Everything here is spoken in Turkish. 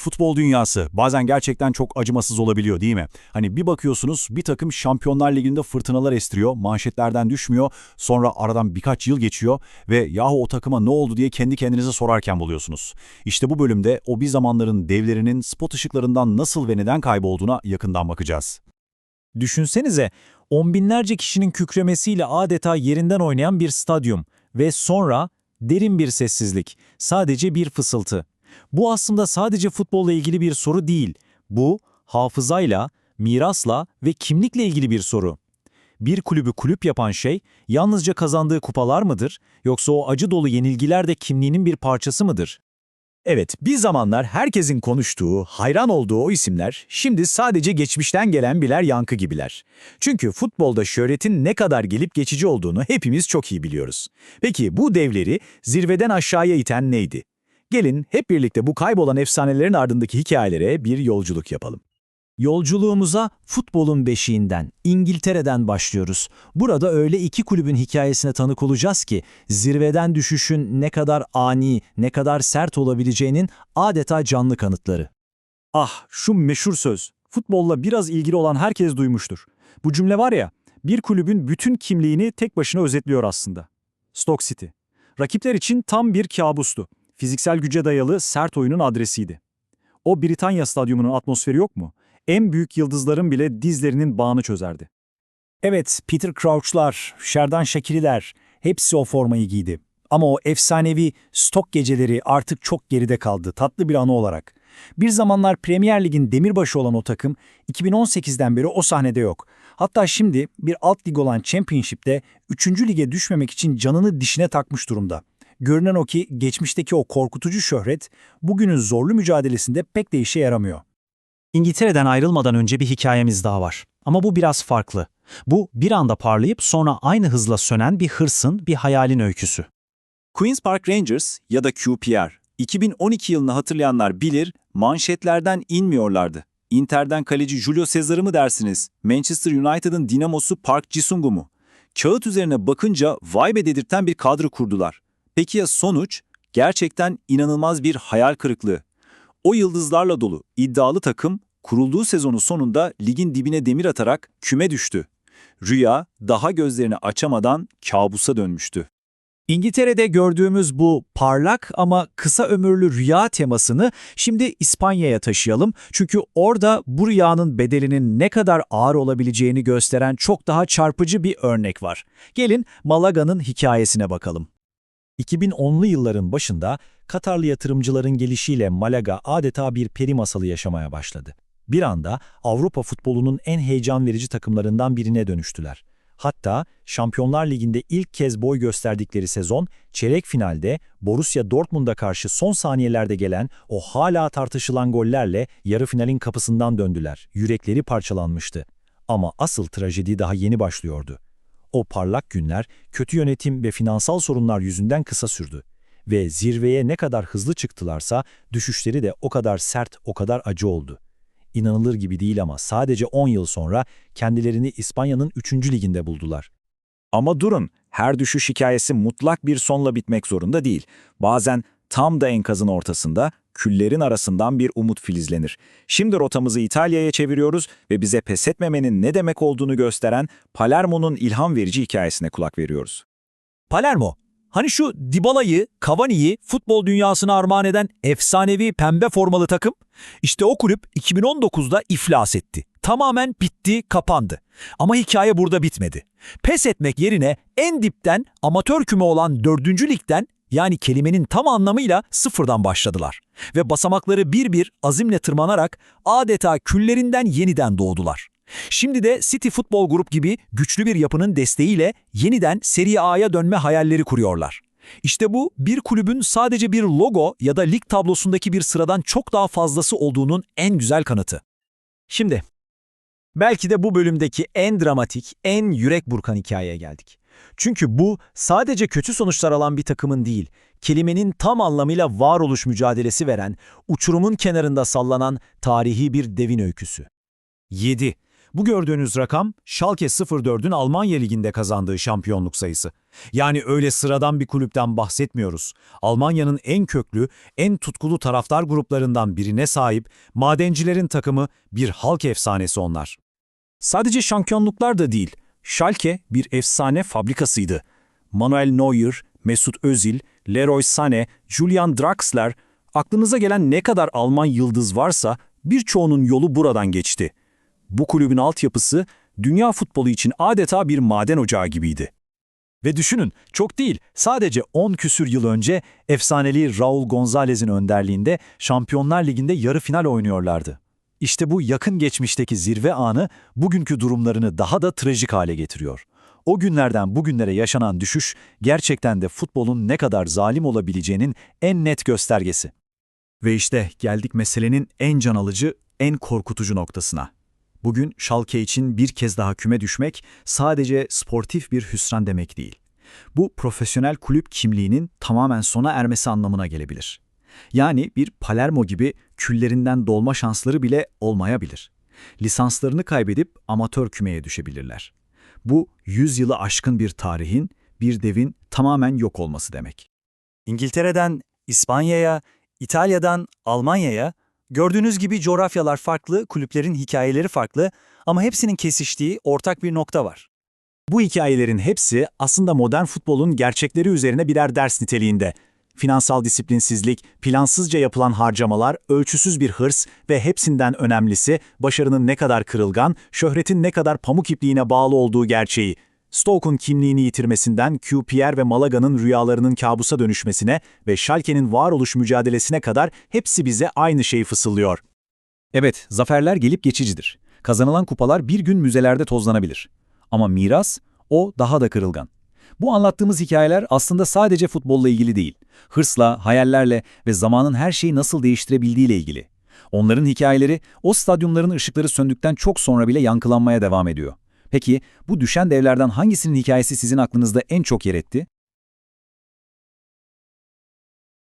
Futbol dünyası bazen gerçekten çok acımasız olabiliyor değil mi? Hani bir bakıyorsunuz bir takım Şampiyonlar Ligi'nde fırtınalar estiriyor, manşetlerden düşmüyor, sonra aradan birkaç yıl geçiyor ve yahu o takıma ne oldu diye kendi kendinize sorarken buluyorsunuz. İşte bu bölümde o bir zamanların devlerinin spot ışıklarından nasıl ve neden kaybolduğuna yakından bakacağız. Düşünsenize, on binlerce kişinin kükremesiyle adeta yerinden oynayan bir stadyum ve sonra derin bir sessizlik, sadece bir fısıltı. Bu aslında sadece futbolla ilgili bir soru değil. Bu, hafızayla, mirasla ve kimlikle ilgili bir soru. Bir kulübü kulüp yapan şey, yalnızca kazandığı kupalar mıdır, yoksa o acı dolu yenilgiler de kimliğinin bir parçası mıdır? Evet, bir zamanlar herkesin konuştuğu, hayran olduğu o isimler şimdi sadece geçmişten gelen birer yankı gibiler. Çünkü futbolda şöhretin ne kadar gelip geçici olduğunu hepimiz çok iyi biliyoruz. Peki bu devleri zirveden aşağıya iten neydi? Gelin hep birlikte bu kaybolan efsanelerin ardındaki hikayelere bir yolculuk yapalım. Yolculuğumuza futbolun beşiğinden, İngiltere'den başlıyoruz. Burada öyle iki kulübün hikayesine tanık olacağız ki zirveden düşüşün ne kadar ani, ne kadar sert olabileceğinin adeta canlı kanıtları. Ah, şu meşhur söz. Futbolla biraz ilgili olan herkes duymuştur. Bu cümle var ya, bir kulübün bütün kimliğini tek başına özetliyor aslında. Stoke City. Rakipler için tam bir kabustu. Fiziksel güce dayalı sert oyunun adresiydi. O Britanya stadyumunun atmosferi yok mu? En büyük yıldızların bile dizlerinin bağını çözerdi. Evet, Peter Crouch'lar, Sherdan Shakiri'ler hepsi o formayı giydi. Ama o efsanevi stok geceleri artık çok geride kaldı, tatlı bir anı olarak. Bir zamanlar Premier Lig'in demirbaşı olan o takım 2018'den beri o sahnede yok. Hatta şimdi bir alt lig olan Championship'te 3. lige düşmemek için canını dişine takmış durumda. Görünen o ki geçmişteki o korkutucu şöhret bugünün zorlu mücadelesinde pek de işe yaramıyor. İngiltere'den ayrılmadan önce bir hikayemiz daha var. Ama bu biraz farklı. Bu bir anda parlayıp sonra aynı hızla sönen bir hırsın, bir hayalin öyküsü. Queen's Park Rangers ya da QPR, 2012 yılını hatırlayanlar bilir, manşetlerden inmiyorlardı. Inter'den kaleci Julio Cesar'ı mı dersiniz? Manchester United'ın dinamosu Park Ji-sung'u mu? Kağıt üzerine bakınca vay be dedirten bir kadro kurdular. Peki ya sonuç? Gerçekten inanılmaz bir hayal kırıklığı. O yıldızlarla dolu iddialı takım kurulduğu sezonu sonunda ligin dibine demir atarak küme düştü. Rüya daha gözlerini açamadan kabusa dönmüştü. İngiltere'de gördüğümüz bu parlak ama kısa ömürlü rüya temasını şimdi İspanya'ya taşıyalım. Çünkü orada bu rüyanın bedelinin ne kadar ağır olabileceğini gösteren çok daha çarpıcı bir örnek var. Gelin Malaga'nın hikayesine bakalım. 2010'lu yılların başında Katarlı yatırımcıların gelişiyle Malaga adeta bir peri masalı yaşamaya başladı. Bir anda Avrupa futbolunun en heyecan verici takımlarından birine dönüştüler. Hatta Şampiyonlar Ligi'nde ilk kez boy gösterdikleri sezon, çeyrek finalde Borussia Dortmund'a karşı son saniyelerde gelen o hala tartışılan gollerle yarı finalin kapısından döndüler. Yürekleri parçalanmıştı. Ama asıl trajedi daha yeni başlıyordu. O parlak günler kötü yönetim ve finansal sorunlar yüzünden kısa sürdü. Ve zirveye ne kadar hızlı çıktılarsa düşüşleri de o kadar sert, o kadar acı oldu. İnanılır gibi değil ama sadece 10 yıl sonra kendilerini İspanya'nın 3. liginde buldular. Ama durun, her düşüş hikayesi mutlak bir sonla bitmek zorunda değil. Bazen tam da enkazın ortasında, küllerin arasından bir umut filizlenir. Şimdi rotamızı İtalya'ya çeviriyoruz ve bize pes etmemenin ne demek olduğunu gösteren Palermo'nun ilham verici hikayesine kulak veriyoruz. Palermo, hani şu Dybala'yı, Cavani'yi futbol dünyasına armağan eden efsanevi pembe formalı takım? İşte o kulüp 2019'da iflas etti. Tamamen bitti, kapandı. Ama hikaye burada bitmedi. Pes etmek yerine en dipten amatör küme olan 4. ligden yani kelimenin tam anlamıyla sıfırdan başladılar. Ve basamakları bir bir azimle tırmanarak adeta küllerinden yeniden doğdular. Şimdi de City Futbol Grup gibi güçlü bir yapının desteğiyle yeniden Serie A'ya dönme hayalleri kuruyorlar. İşte bu bir kulübün sadece bir logo ya da lig tablosundaki bir sıradan çok daha fazlası olduğunun en güzel kanıtı. Şimdi, belki de bu bölümdeki en dramatik, en yürek burkan hikayeye geldik. Çünkü bu sadece kötü sonuçlar alan bir takımın değil, kelimenin tam anlamıyla varoluş mücadelesi veren, uçurumun kenarında sallanan tarihi bir devin öyküsü. 7. Bu gördüğünüz rakam Schalke 04'ün Almanya Ligi'nde kazandığı şampiyonluk sayısı. Yani öyle sıradan bir kulüpten bahsetmiyoruz. Almanya'nın en köklü, en tutkulu taraftar gruplarından birine sahip madencilerin takımı bir halk efsanesi onlar. Sadece şampiyonluklar da değil, Schalke bir efsane fabrikasıydı. Manuel Neuer, Mesut Özil, Leroy Sané, Julian Draxler, aklınıza gelen ne kadar Alman yıldız varsa birçoğunun yolu buradan geçti. Bu kulübün altyapısı dünya futbolu için adeta bir maden ocağı gibiydi. Ve düşünün, çok değil, sadece 10 küsür yıl önce efsaneli Raul Gonzalez'in önderliğinde Şampiyonlar Ligi'nde yarı final oynuyorlardı. İşte bu yakın geçmişteki zirve anı bugünkü durumlarını daha da trajik hale getiriyor. O günlerden bugünlere yaşanan düşüş gerçekten de futbolun ne kadar zalim olabileceğinin en net göstergesi. Ve işte geldik meselenin en can alıcı, en korkutucu noktasına. Bugün Schalke için bir kez daha küme düşmek sadece sportif bir hüsran demek değil. Bu profesyonel kulüp kimliğinin tamamen sona ermesi anlamına gelebilir. Yani bir Palermo gibi küllerinden dolma şansları bile olmayabilir. Lisanslarını kaybedip amatör kümeye düşebilirler. Bu 100 yılı aşkın bir tarihin, bir devin tamamen yok olması demek. İngiltere'den İspanya'ya, İtalya'dan Almanya'ya, gördüğünüz gibi coğrafyalar farklı, kulüplerin hikayeleri farklı ama hepsinin kesiştiği ortak bir nokta var. Bu hikayelerin hepsi aslında modern futbolun gerçekleri üzerine birer ders niteliğinde. Finansal disiplinsizlik, plansızca yapılan harcamalar, ölçüsüz bir hırs ve hepsinden önemlisi başarının ne kadar kırılgan, şöhretin ne kadar pamuk ipliğine bağlı olduğu gerçeği. Stoke'un kimliğini yitirmesinden QPR ve Malaga'nın rüyalarının kabusa dönüşmesine ve Schalke'nin varoluş mücadelesine kadar hepsi bize aynı şeyi fısıldıyor. Evet, zaferler gelip geçicidir. Kazanılan kupalar bir gün müzelerde tozlanabilir. Ama miras, o daha da kırılgan. Bu anlattığımız hikayeler aslında sadece futbolla ilgili değil. Hırsla, hayallerle ve zamanın her şeyi nasıl değiştirebildiğiyle ilgili. Onların hikayeleri o stadyumların ışıkları söndükten çok sonra bile yankılanmaya devam ediyor. Peki bu düşen devlerden hangisinin hikayesi sizin aklınızda en çok yer etti?